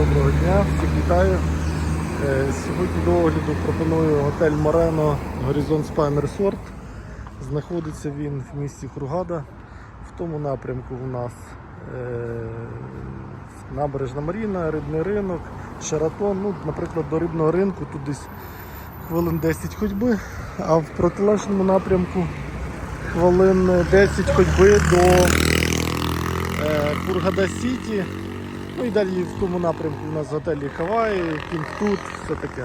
Доброго дня, всіх вітаю. Е, Сьогодні до огляду пропоную готель Морено Горизонт Спайн Resort. Знаходиться він в місті Хургада. В тому напрямку у нас е, набережна Маріна, рибний ринок, Шаратон. Ну, наприклад, до рибного ринку тут десь хвилин 10 ходьби, а в протилежному напрямку хвилин 10 ходьби до е, Хургада Сіті. Ну і далі в тому напрямку у нас готелі Хаваї, Кінгтут, все таке.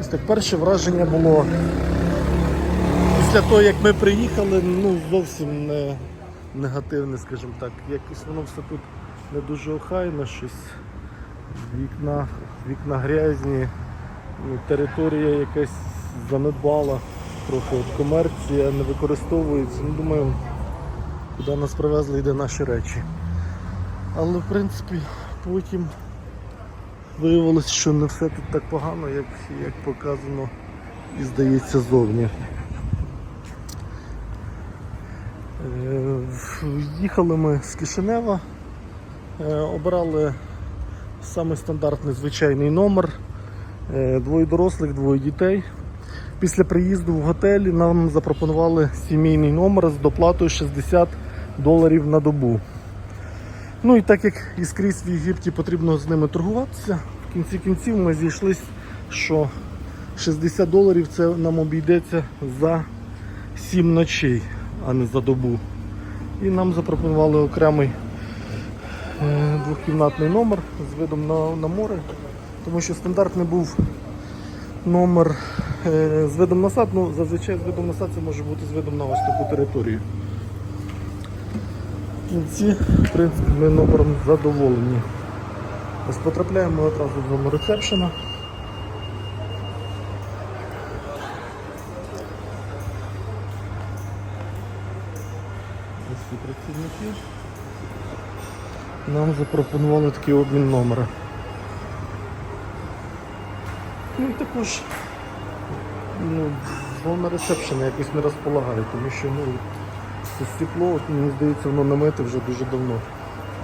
Ось так перше враження було після того, як ми приїхали, ну зовсім не негативне, скажімо так. Якось воно все тут не дуже охайно, щось вікна, вікна грязні, ну, територія якась занедбала, трохи от комерція не використовується. Ну, думаю, куди нас привезли, йде наші речі. Але в принципі потім виявилось, що не все тут так погано, як, як показано і здається зовні. Е, Їхали ми з Кишинева, е, обрали самий стандартний звичайний номер. Е, Двоє дорослих, двоє дітей. Після приїзду в готелі нам запропонували сімейний номер з доплатою 60 доларів на добу. Ну і так як і скрізь в Єгипті потрібно з ними торгуватися, в кінці кінців ми зійшлися, що 60 доларів це нам обійдеться за 7 ночей, а не за добу. І нам запропонували окремий е, двохкімнатний номер з видом на, на море, тому що стандартний був номер з видом на сад, ну зазвичай з видом на сад це може бути з видом на ось таку територію. В кінці, в принципі, ми номером задоволені. Ось потрапляємо одразу в зону ресепшена. Ось ці працівники. Нам запропонували такий обмін номера. Ну і також ну, зона ресепшена якось не розполагає, тому що ну, це стекло, мені здається, воно намите вже дуже давно.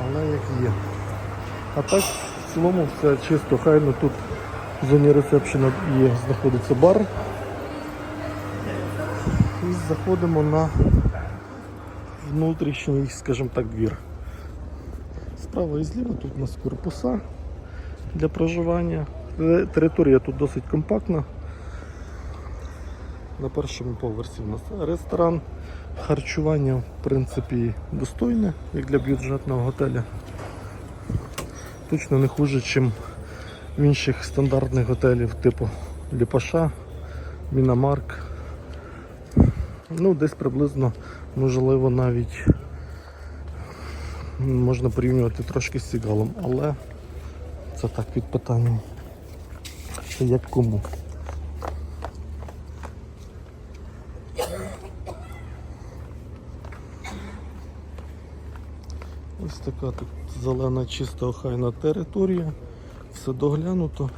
Але як є. А так в цілому все чисто, хайно тут в зоні ресепшена є, знаходиться бар. І заходимо на внутрішній, скажімо так, двір. Справа і зліва тут у нас корпуса для проживання. Е, Територія тут досить компактна. На першому поверсі у нас ресторан. Харчування в принципі достойне, як для бюджетного готеля. Точно не хуже, ніж в інших стандартних готелів типу Ліпаша, Мінамарк. Ну, десь приблизно, можливо, навіть можна порівнювати трошки з Сігалом, але це так під питанням. Як кому. Ось така тут зелена, чиста охайна територія. Все доглянуто.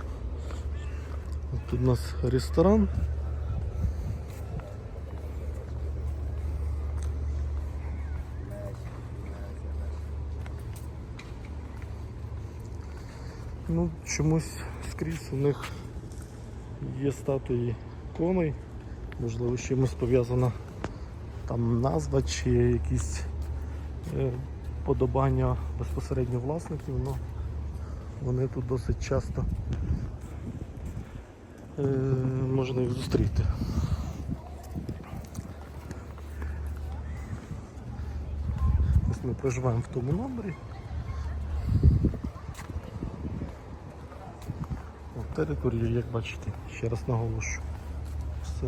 Тут у нас ресторан. Ну, чомусь скрізь у них є статуї коней. Можливо, з чимось пов'язана там назва чи якісь подобання безпосередньо власників, але вони тут досить часто е, можна їх зустріти. Ось ми проживаємо в тому номері. От Територія, як бачите, ще раз наголошую. Все,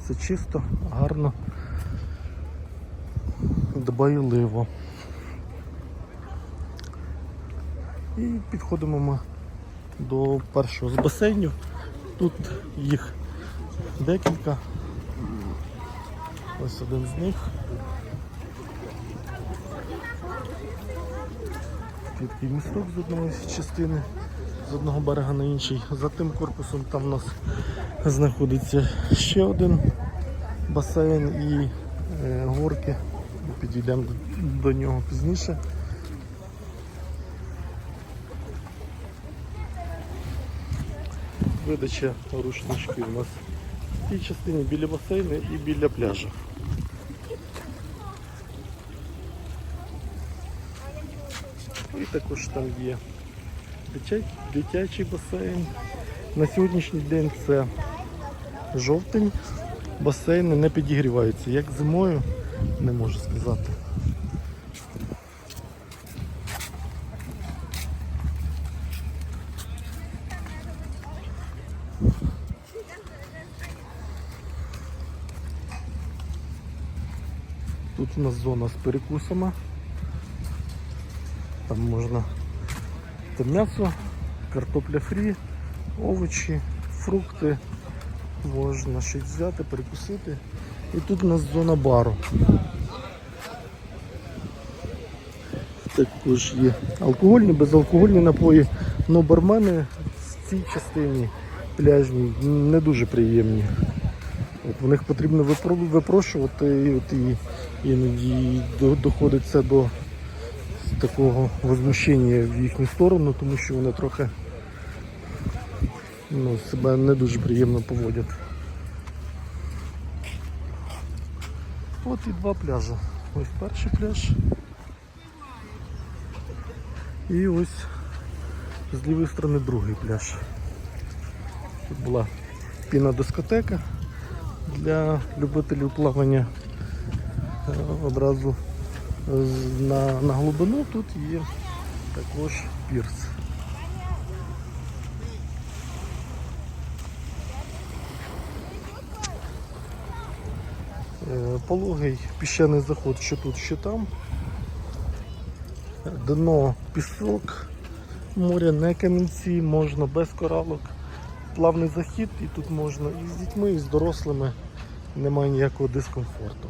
все чисто, гарно, дбайливо. І підходимо ми до першого з басейнів. Тут їх декілька. Ось один з них. Такий місток з одної частини, з одного берега на інший. За тим корпусом там у нас знаходиться ще один басейн і е, горки. Підійдемо до- нього пізніше. Видача рушничків у нас в тій частині біля басейну і біля пляжу. І також там є дитя- дитячий басейн. На сьогоднішній день це жовтень. Басейни не підігріваються. Як зимою, не можу сказати. Тут у нас зона з перекусами. Там можна там м'ясо, картопля фрі, овочі, фрукти. Можна щось взяти, перекусити. І тут у нас зона бару. Також є алкогольні, безалкогольні напої. Ну бармени в цій частині пляжній не дуже приємні. От в них потрібно випро- випрошувати, і от і іноді до- доходить це до такого возмущення в їхню сторону, тому що вони трохи ну, себе не дуже приємно поводять. От і два пляжі. Ось перший пляж. І ось з лівої сторони другий пляж. Тут була піна дискотека для любителів плавання. Е, Одразу на, на глибину тут є також пірс. Пологий піщаний заход, що тут, що там. Дно пісок, море не камінці, можна без коралок. Плавний захід і тут можна і з дітьми, і з дорослими. Немає ніякого дискомфорту.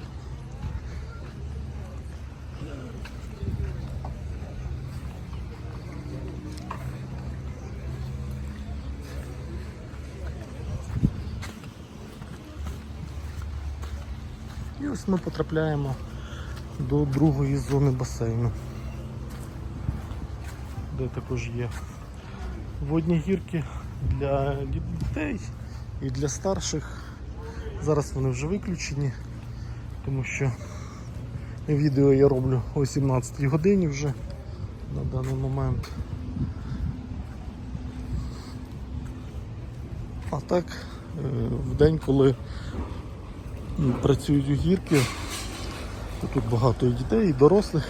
Ось ми потрапляємо до другої зони басейну, де також є водні гірки для дітей і для старших. Зараз вони вже виключені, тому що відео я роблю о 17 годині вже на даний момент. А так, е, в день, коли працюють у гірки, тут багато і дітей, і дорослих,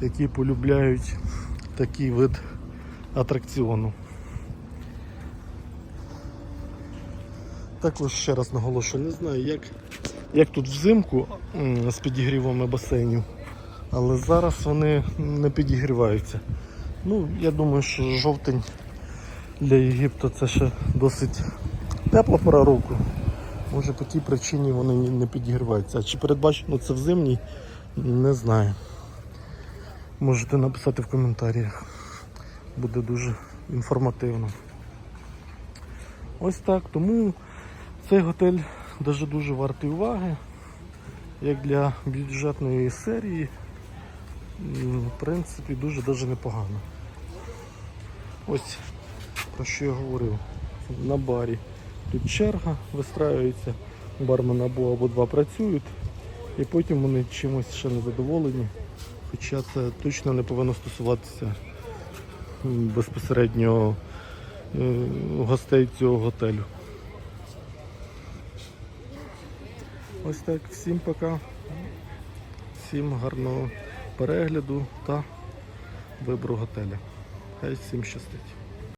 які полюбляють такий вид атракціону. Також ще раз наголошую, не знаю, як, як тут взимку з підігрівами басейнів, але зараз вони не підігріваються. Ну, я думаю, що жовтень для Єгипту це ще досить тепла пора року. Може по тій причині вони не підігріваються. А чи передбачено це в зимній, не знаю. Можете написати в коментарях. Буде дуже інформативно. Ось так. Тому цей готель дуже дуже вартий уваги. Як для бюджетної серії, в принципі, дуже дуже непогано. Ось про що я говорив. На барі тут черга вистраюється, бармен або або два працюють, і потім вони чимось ще не задоволені. Хоча це точно не повинно стосуватися безпосередньо е, гостей цього готелю. Ось так, всім пока. Всім гарного перегляду та вибору готеля. Хай всім щастить.